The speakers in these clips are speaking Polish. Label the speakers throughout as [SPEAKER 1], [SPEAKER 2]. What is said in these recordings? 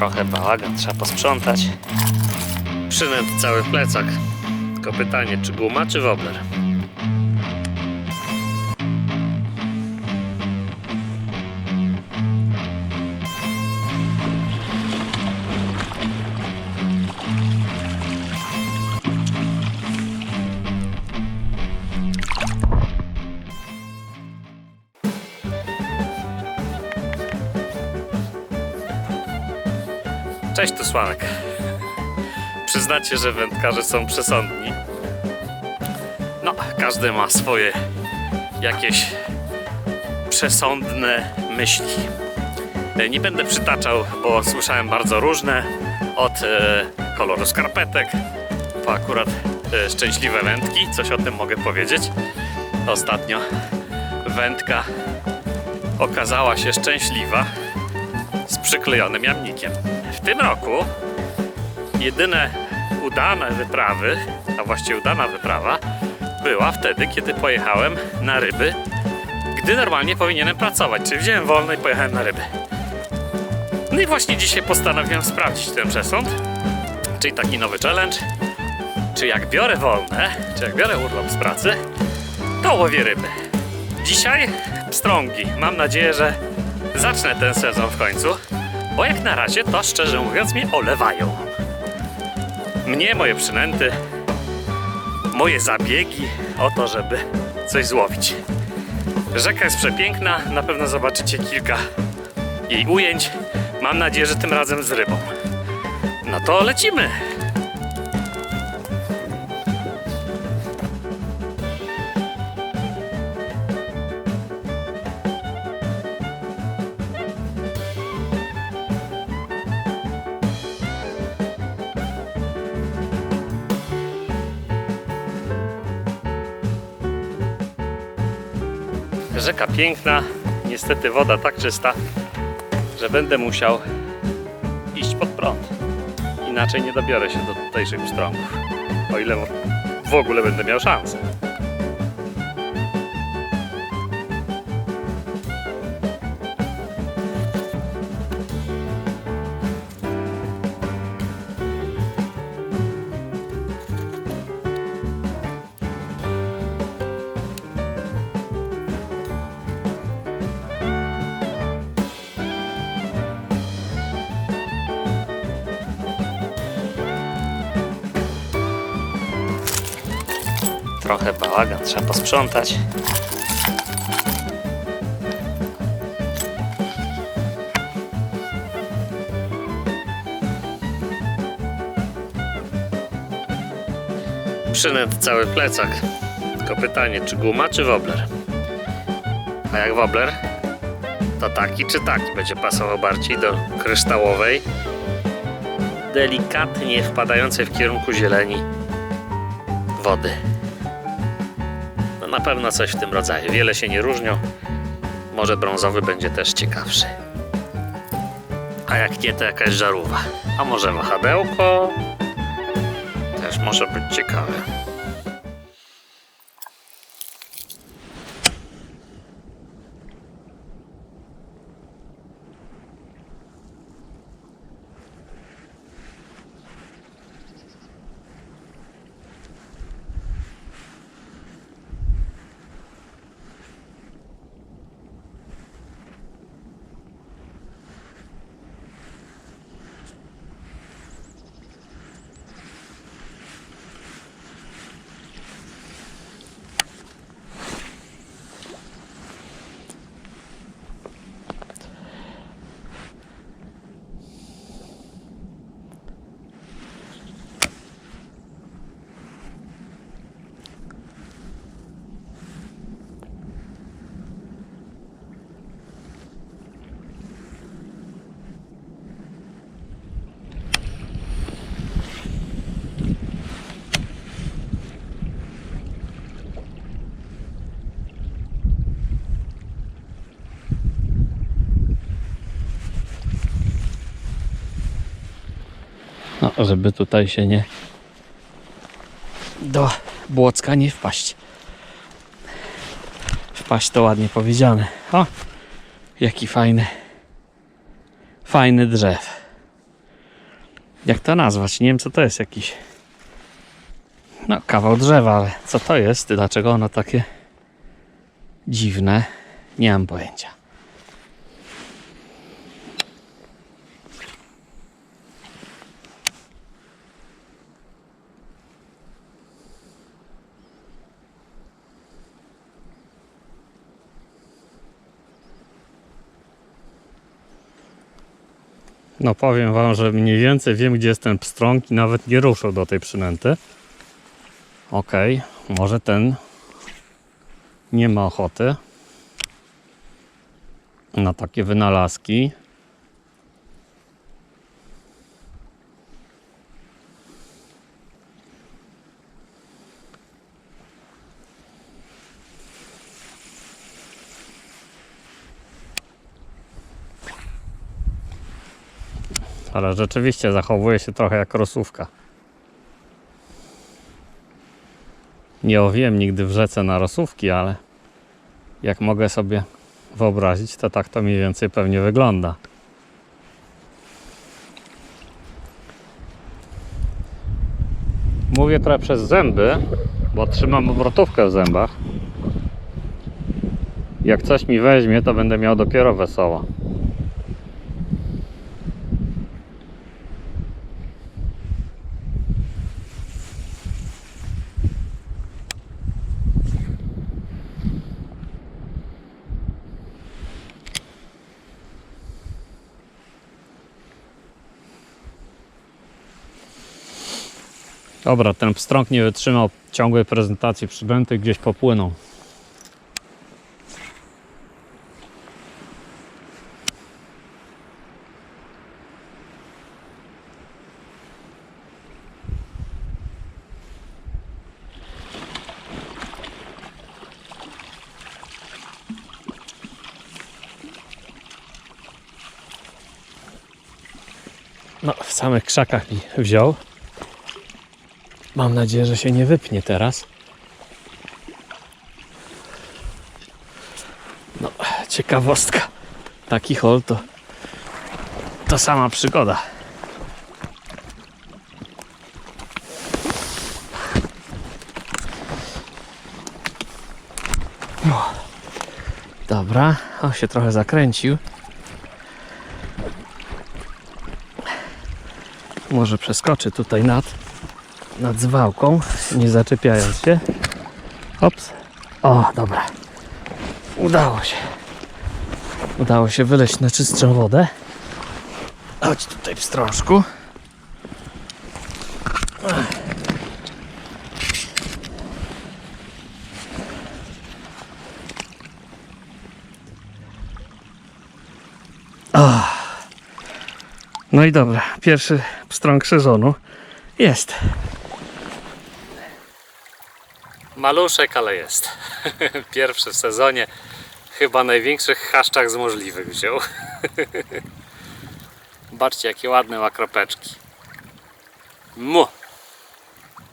[SPEAKER 1] Trochę bałagan, trzeba posprzątać. Przynęt cały plecak. Tylko pytanie, czy guma, czy wobler? Cześć, tu Słamek. Przyznacie, że wędkarze są przesądni. No, każdy ma swoje jakieś przesądne myśli. E, Nie będę przytaczał, bo słyszałem bardzo różne. Od e, koloru skarpetek po akurat e, szczęśliwe wędki. Coś o tym mogę powiedzieć. Ostatnio wędka okazała się szczęśliwa z przyklejonym jamnikiem. W tym roku jedyne udane wyprawy, a właściwie udana wyprawa, była wtedy, kiedy pojechałem na ryby, gdy normalnie powinienem pracować. Czyli wziąłem wolne i pojechałem na ryby. No i właśnie dzisiaj postanowiłem sprawdzić ten przesąd, czyli taki nowy challenge. Czy jak biorę wolne, czy jak biorę urlop z pracy, to łowię ryby. Dzisiaj pstrągi. Mam nadzieję, że zacznę ten sezon w końcu, bo jak na razie to szczerze mówiąc mnie olewają. Mnie, moje przynęty, moje zabiegi o to, żeby coś złowić. Rzeka jest przepiękna, na pewno zobaczycie kilka jej ujęć. Mam nadzieję, że tym razem z rybą. No to lecimy! Rzeka piękna, niestety woda tak czysta, że będę musiał iść pod prąd. Inaczej nie dobiorę się do tutejszych pstrągów. O ile w ogóle będę miał szansę. Trochę bałagan, trzeba posprzątać. Przynęt cały plecak. Tylko pytanie, czy guma, czy wobler? A jak wobler, to taki czy taki będzie pasował bardziej do kryształowej, delikatnie wpadającej w kierunku zieleni wody. Na pewno coś w tym rodzaju. Wiele się nie różnią. Może brązowy będzie też ciekawszy. A jak nie, to jakaś żarówa. A może wahadełko? Też może być ciekawe. No, żeby tutaj się nie do błocka nie wpaść. Wpaść to ładnie powiedziane. O, jaki fajny, fajny drzew. Jak to nazwać? Nie wiem co to jest jakiś. No, kawał drzewa, ale co to jest? Dlaczego ono takie dziwne? Nie mam pojęcia. No powiem wam, że mniej więcej wiem gdzie jest ten pstrąg i nawet nie ruszył do tej przynęty. Okej, może ten nie ma ochoty na takie wynalazki. Ale rzeczywiście zachowuje się trochę jak rosówka. Nie owiłem nigdy w rzece na rosówki, ale jak mogę sobie wyobrazić, to tak to mniej więcej pewnie wygląda. Mówię trochę przez zęby, bo trzymam obrotówkę w zębach. Jak coś mi weźmie, to będę miał dopiero wesoło. Dobra, ten pstrąg nie wytrzymał ciągłej prezentacji przybęty, gdzieś popłynął. No, w samych krzakach mi wziął. Mam nadzieję, że się nie wypnie teraz. No, ciekawostka. Taki hol to to sama przygoda. O, dobra, on się trochę zakręcił. Może przeskoczy tutaj nad nad zwałką, nie zaczepiając się. Ops. O, dobra. Udało się. Udało się wyleźć na czystszą wodę. Chodź tutaj w strążku. No i dobra, pierwszy pstrąg sezonu jest. Maluszek, ale jest. Pierwszy w sezonie. Chyba największych chaszczach z możliwych wziął. Zobaczcie, jakie ładne ma kropeczki. Mu.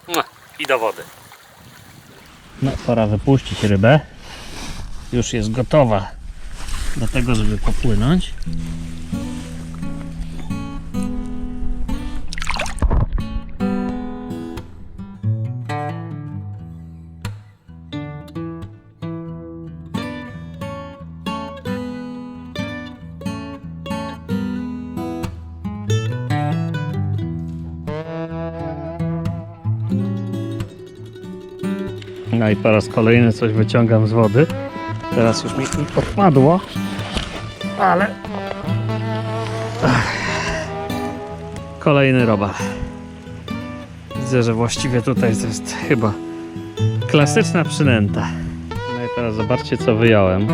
[SPEAKER 1] Mu. I do wody. No, pora wypuścić rybę. Już jest gotowa do tego, żeby popłynąć. No i po raz kolejny coś wyciągam z wody. Teraz już mi odpadło, ale... Kolejny robal. Widzę, że właściwie tutaj jest chyba klasyczna przynęta. No i teraz zobaczcie co wyjąłem.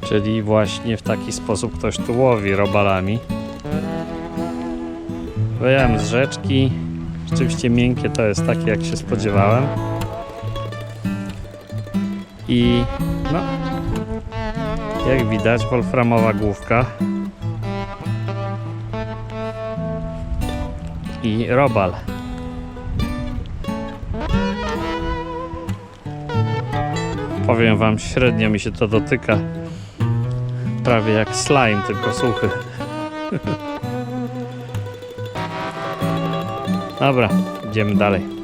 [SPEAKER 1] Czyli właśnie w taki sposób ktoś tu łowi robalami. Wyjąłem z rzeczki. Rzeczywiście miękkie to jest takie jak się spodziewałem. I no, jak widać, wolframowa główka i robal. Powiem wam, średnio mi się to dotyka. Prawie jak slime, tylko suchy. Dobra, idziemy dalej.